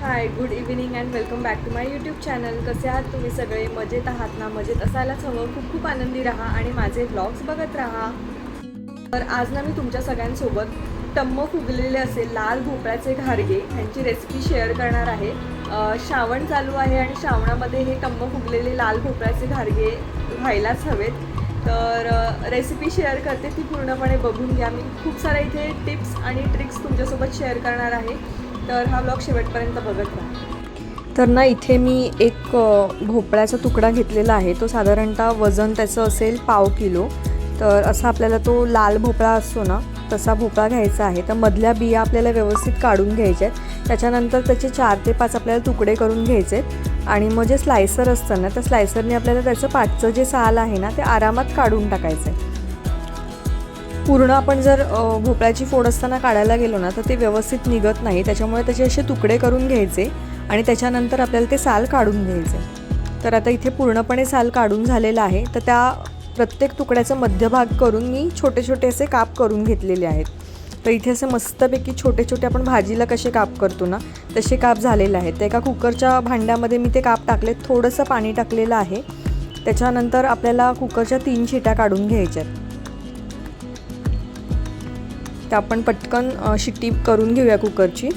Hi good evening and welcome back to my YouTube channel कसे आहात तुम्ही सगळे? मजेत आहात ना? मजेत असायलाच हवं. खूप खूप आनंदी राहा आणि माझे ब्लॉग्स बघत राहा. तर आज ना मी तुमच्या सगळ्यांसोबत टम्म फुगलेले असे लाल भोपळ्याचे घारगे ह्यांची रेसिपी शेअर करणार आहे. श्रावण चालू आहे आणि श्रावणामध्ये हे टम्म फुगलेले लाल भोपळ्याचे घारगे व्हायलाच हवेत. तर रेसिपी शेअर करते ती पूर्णपणे बघून घ्या. मी खूप साऱ्या इथे टिप्स आणि ट्रिक्स तुमच्यासोबत शेअर करणार आहे. तर हा ब्लॉग शेवटपर्यंत बघत राहा. तर ना इथे मी एक भोपळ्याचा तुकडा घेतलेला आहे. तो साधारणतः वजन त्याचं असेल पाव किलो. तर असा आपल्याला तो लाल भोपळा असतो ना तसा भोपळा घ्यायचा आहे. तर मधल्या बिया आपल्याला व्यवस्थित काढून घ्यायच्या आहेत. त्याच्यानंतर त्याचे चार ते पाच आपल्याला तुकडे करून घ्यायचे आहेत. आणि मग जे स्लायसर असतं ना त्या स्लायसरने आपल्याला त्याचं पाठचं जे साल आहे ना ते आरामात काढून टाकायचं आहे. पूर्ण आपण जर भोपळ्याची फोड असताना काढायला गेलो ना तर ते व्यवस्थित निघत नाही. त्याच्यामुळे त्याचे असे तुकडे करून घ्यायचे आणि त्याच्यानंतर आपल्याला ते साल काढून घ्यायचे. तर आता इथे पूर्णपणे साल काढून झालेलं आहे. तर त्या प्रत्येक तुकड्याचा मध्यभाग करून मी छोटे छोटे असे काप करून घेतलेले आहेत. तर इथे असे मस्तपैकी छोटे छोटे आपण भाजीला कसे काप करतो ना तसे काप झालेले आहेत. तर एका कुकरच्या भांड्यामध्ये मी ते काप टाकले. थोडंसं पाणी टाकलेलं आहे. त्याच्यानंतर आपल्याला कुकरच्या तीन शिट्या काढून घ्यायच्या आहेत. तर आपण पटकन शिट्टी करून घेऊया कुकरची.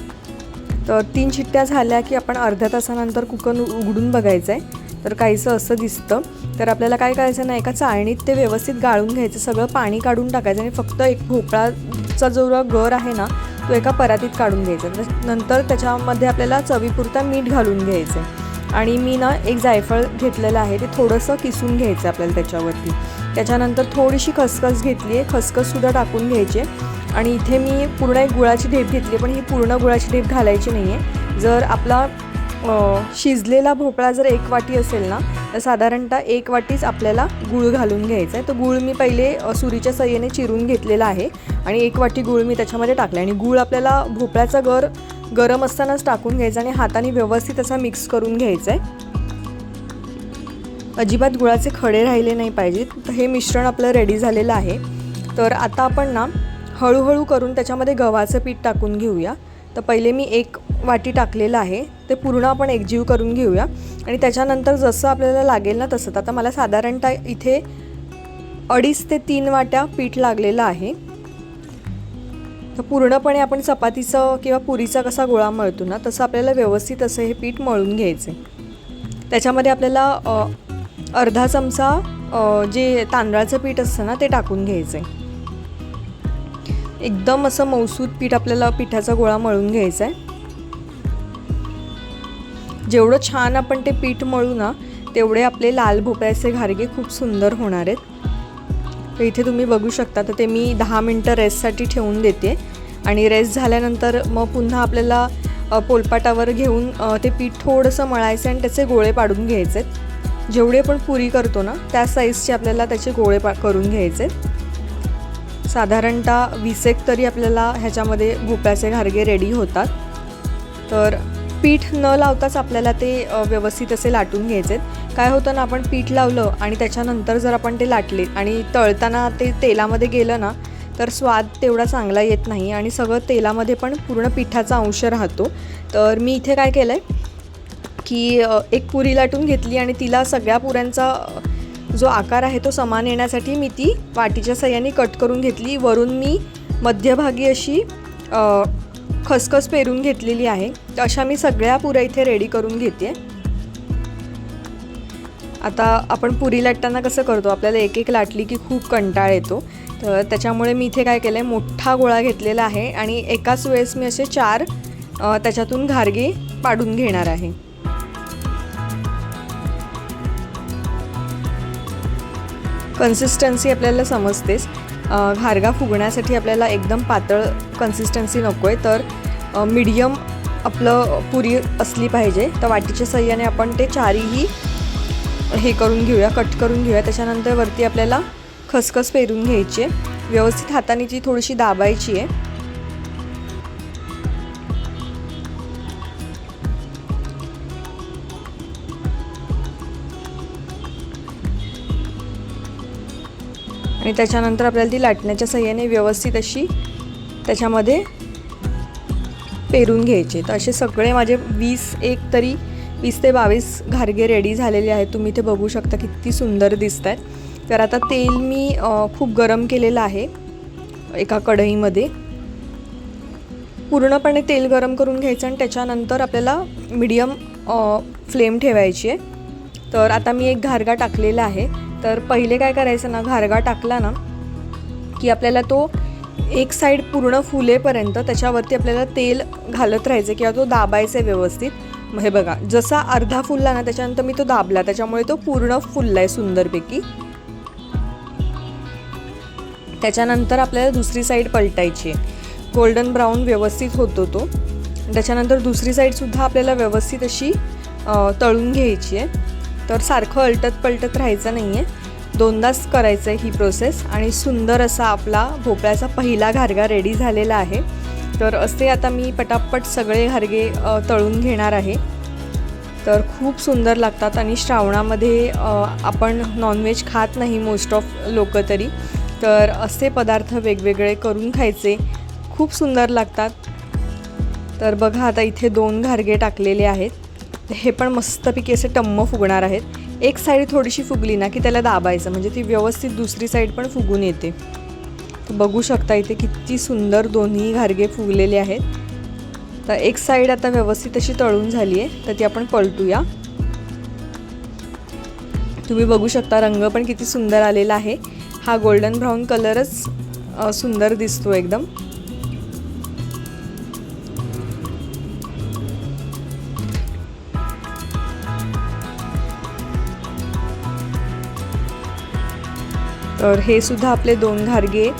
तर तीन शिट्ट्या झाल्या की आपण अर्ध्या तासानंतर कुकर उघडून बघायचं आहे तर काहीसं असं दिसतं. तर आपल्याला काय करायचं नाही एका चाळणीत ते व्यवस्थित गाळून घ्यायचं. सगळं पाणी काढून टाकायचं आणि फक्त एक भोपळाचा जो गर आहे ना तो एका परातीत काढून घ्यायचा. नंतर त्याच्यामध्ये आपल्याला चवीपुरता मीठ घालून घ्यायचं आहे आणि मी ना एक जायफळ घेतलेलं आहे ते थोडंसं किसून घ्यायचं आपल्याला त्याच्यावरती. त्याच्यानंतर थोडीशी खसखस घेतली आहे खसखससुद्धा टाकून घ्यायची आहे. आणि इथे मी पूर्ण एक गुळाची ढेप घेतली पण ही पूर्ण गुळाची ढेप घालायची नाही आहे. जर आपला शिजलेला भोपळा जर एक वाटी असेल ना तर साधारणतः एक वाटीच आपल्याला गूळ घालून घ्यायचा आहे. तर गूळ मी पहिले सुरीच्या सहाय्याने चिरून घेतलेला आहे आणि एक वाटी गूळ मी त्याच्यामध्ये टाकला आणि गूळ आपल्याला भोपळ्याचा गर गरम असतानाच टाकून घ्यायचा आणि हाताने व्यवस्थित असा मिक्स करून घ्यायचा आहे. अजिबात गुळाचे खडे राहिले नाही पाहिजेत. तर हे मिश्रण आपलं रेडी झालेलं आहे. तर आता आपण ना हळूहळू करून त्याच्यामध्ये गव्हाचं पीठ टाकून घेऊया. तर पहिले मी एक वाटी टाकलेलं आहे. ते पूर्ण आपण एकजीव करून घेऊया. आणि त्याच्यानंतर जसं आपल्याला लागेल ना तसं आता मला साधारणतः इथे अडीच ते तीन वाट्या पीठ लागलेलं आहे. तर पूर्णपणे आपण चपातीचं किंवा पुरीचा कसा गोळा मळतो ना तसं आपल्याला व्यवस्थित असं हे पीठ मळून घ्यायचं आहे त्याच्यामध्ये आपल्याला अर्धा चमचा जे तांदळाचं पीठ असतं ना ते टाकून घ्यायचं आहे एकदम असं मौसूद पीठ आपल्याला पिठाचा गोळा मळून घ्यायचा आहे. जेवढं छान आपण ते पीठ मळू ना तेवढे आपले लाल भोपळ्याचे घारगे खूप सुंदर होणार आहेत. तर इथे तुम्ही बघू शकता तर ते मी दहा मिनटं रेस्टसाठी ठेवून देते. आणि रेस्ट झाल्यानंतर मग पुन्हा आपल्याला पोलपाटावर घेऊन ते पीठ थोडंसं मळायचं आणि त्याचे गोळे पाडून घ्यायचे जेवढे आपण पुरी करतो ना त्या साईजचे आपल्याला त्याचे गोळे पा करून घ्यायचे साधारणतः वीस एक तरी आपल्याला ह्याच्यामध्ये भोपळ्याचे घारगे रेडी होतात. तर पीठ न लावताच आपल्याला ते व्यवस्थित असे लाटून घ्यायचे काय होतं ना आपण पीठ लावलं आणि त्याच्यानंतर जर आपण ते लाटले आणि तळताना ते तेलामध्ये गेलं ना तर स्वाद तेवढा चांगला येत नाही आणि सगळं तेलामध्ये पण पूर्ण पिठाचा अंश राहतो. तर मी इथे काय केलं आहे की एक पुरी लाटून घेतली आणि तिला सगळ्या पुऱ्यांचा जो आकार आहे तो समान येण्यासाठी मी ती वाटीच्या सहाय्याने कट करून घेतली. वरून मी मध्यभागी अशी खसखस पेरून घेतलेली आहे. तर अशा मी सगळ्या पुऱ्या इथे रेडी करून घेते. आता आपण पुरी लाटताना कसं करतो? आपल्याला एक एक लाटली की खूप कंटाळ येतो. तर त्याच्यामुळे मी इथे काय केलं आहे मोठा गोळा घेतलेला आहे आणि एकाच वेळेस मी असे चार त्याच्यातून घारगे पाडून घेणार आहे. कन्सिस्टन्सी आपल्याला समजतेच. घारगा फुगण्यासाठी आपल्याला एकदम पातळ कन्सिस्टन्सी नको आहे तर मीडियम आपलं पुरी असली पाहिजे. तर वाटीच्या सहाय्याने आपण ते चारीही हे करून घेऊया कट करून घेऊया. त्याच्यानंतर वरती आपल्याला खसखस पेरून घ्यायची आहे. व्यवस्थित हाताने ती थोडीशी दाबायची आहे आणि त्याच्यानंतर आपल्याला ती लाटण्याच्या सहाय्याने व्यवस्थित अशी त्याच्यामध्ये पेरून घ्यायचे. तर असे सगळे माझे वीस एक तरी वीस ते बावीस घारगे रेडी झालेले आहेत. तुम्ही ते बघू शकता किती सुंदर दिसत आहेत तर आता तेल मी खूप गरम केलेलं आहे एका कढईमध्ये. पूर्णपणे तेल गरम करून घ्यायचं आणि त्याच्यानंतर आपल्याला मीडियम फ्लेम ठेवायची आहे. तर आता मी एक घारगा टाकलेला आहे. तर पहिले काय करायचं ना घारगा टाकला ना की आपल्याला तो एक साईड पूर्ण फुलेपर्यंत त्याच्यावरती आपल्याला तेल घालत राहायचं किंवा तो दाबायचा आहे व्यवस्थित. मग हे बघा जसा अर्धा फुलला ना त्याच्यानंतर मी तो दाबला त्याच्यामुळे तो पूर्ण फुलला आहे सुंदरपैकी. त्याच्यानंतर आपल्याला दुसरी साईड पलटायची आहे. गोल्डन ब्राऊन व्यवस्थित होतो तो. त्याच्यानंतर दुसरी साईडसुद्धा आपल्याला व्यवस्थित अशी तळून घ्यायची आहे. तर सारखं अलटत पलटत राहायचं नाही आहे दोनदाच करायचं आहे ही प्रोसेस आणि सुंदर असा आपला भोपळ्याचा पहिला घारगा रेडी झालेला आहे. तर असे आता मी पटापट सगळे घारगे तळून घेणार आहे. तर खूप सुंदर लागतात आणि श्रावणामध्ये आपण नॉनव्हेज खात नाही मोस्ट ऑफ लोक तरी. तर असे पदार्थ वेगवेगळे करून खायचे. खूप सुंदर लागतात. तर बघा आता इथे दोन घारगे टाकलेले आहेत. हे पण मस्तपैकी असे टम्म फुगणार आहेत. एक साईड थोडीशी फुगली ना की त्याला दाबायचं म्हणजे ती व्यवस्थित दुसरी साईड पण फुगून येते. तर बघू शकता इथे किती सुंदर दोन्ही घारगे फुगलेले आहेत. तर एक साईड आता व्यवस्थित अशी तळून झाली आहे तर ती आपण पलटूया. तुम्ही बघू शकता रंग पण किती सुंदर आलेला आहे. हा गोल्डन ब्राऊन कलरच सुंदर दिसतो एकदम. तर हे सुद्धा आपले दोन घारगे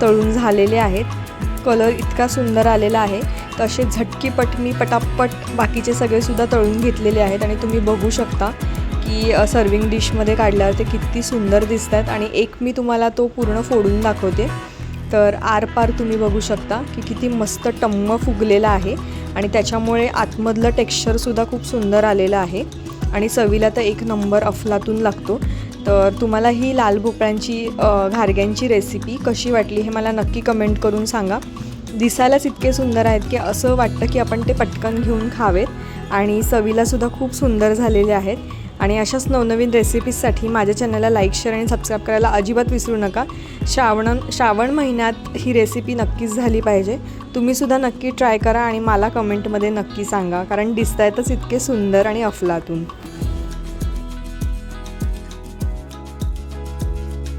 तळून झालेले आहेत. कलर इतका सुंदर आलेला आहे. तसे झटकीपट मी पटापट बाकीचे सगळेसुद्धा तळून घेतलेले आहेत आणि तुम्ही बघू शकता की सर्विंग डिशमध्ये काढल्यावर ते किती सुंदर दिसत आहेत आणि एक मी तुम्हाला तो पूर्ण फोडून दाखवते. तर आरपार तुम्ही बघू शकता की किती मस्त टम्म फुगलेला आहे आणि त्याच्यामुळे आतमधलं टेक्स्चरसुद्धा खूप सुंदर आलेलं आहे. आणि चवीला तर एक नंबर अफलातून लागतो. तर तुम्हाला ही लाल भोपळ्यांची घारग्यांची रेसिपी कशी वाटली हे मला नक्की कमेंट करून सांगा. दिसायलाच इतके सुंदर आहेत की असं वाटतं की आपण ते पटकन घेऊन खावेत आणि चवीलासुद्धा खूप सुंदर झालेले आहेत. आणि अशाच नवनवीन रेसिपीजसाठी माझ्या चॅनलला लाईक शेअर आणि सबस्क्राईब करायला अजिबात विसरू नका. श्रावण श्रावण महिन्यात ही रेसिपी नक्कीच झाली पाहिजे. तुम्हीसुद्धा नक्की ट्राय करा आणि मला कमेंटमध्ये नक्की सांगा कारण दिसतायतच इतके सुंदर आणि अफलातून.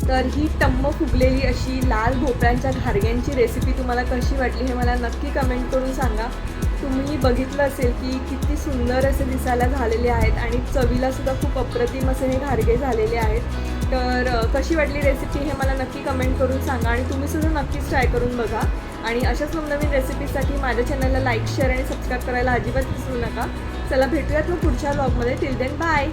तर ही टम्म फुगलेली अशी लाल भोपळ्यांच्या घारग्यांची रेसिपी तुम्हाला कशी वाटली हे मला नक्की कमेंट करून सांगा. तुम्ही बघितलं असेल की किती सुंदर असे दिसायला झालेले आहेत आणि चवीला सुद्धा खूप अप्रतिम असे हे घारगे झालेले आहेत. तर कशी वाटली रेसिपी हे मला नक्की कमेंट करून सांगा आणि तुम्ही सुद्धा नक्कीच ट्राय करून बघा. आणि अशाच नवनवीन रेसिपीसाठी माझ्या चॅनलला लाईक शेअर आणि सबस्क्राईब करायला अजिबात विसरू नका. चला भेटूयात मग पुढच्या ब्लॉगमध्ये टिल देन बाय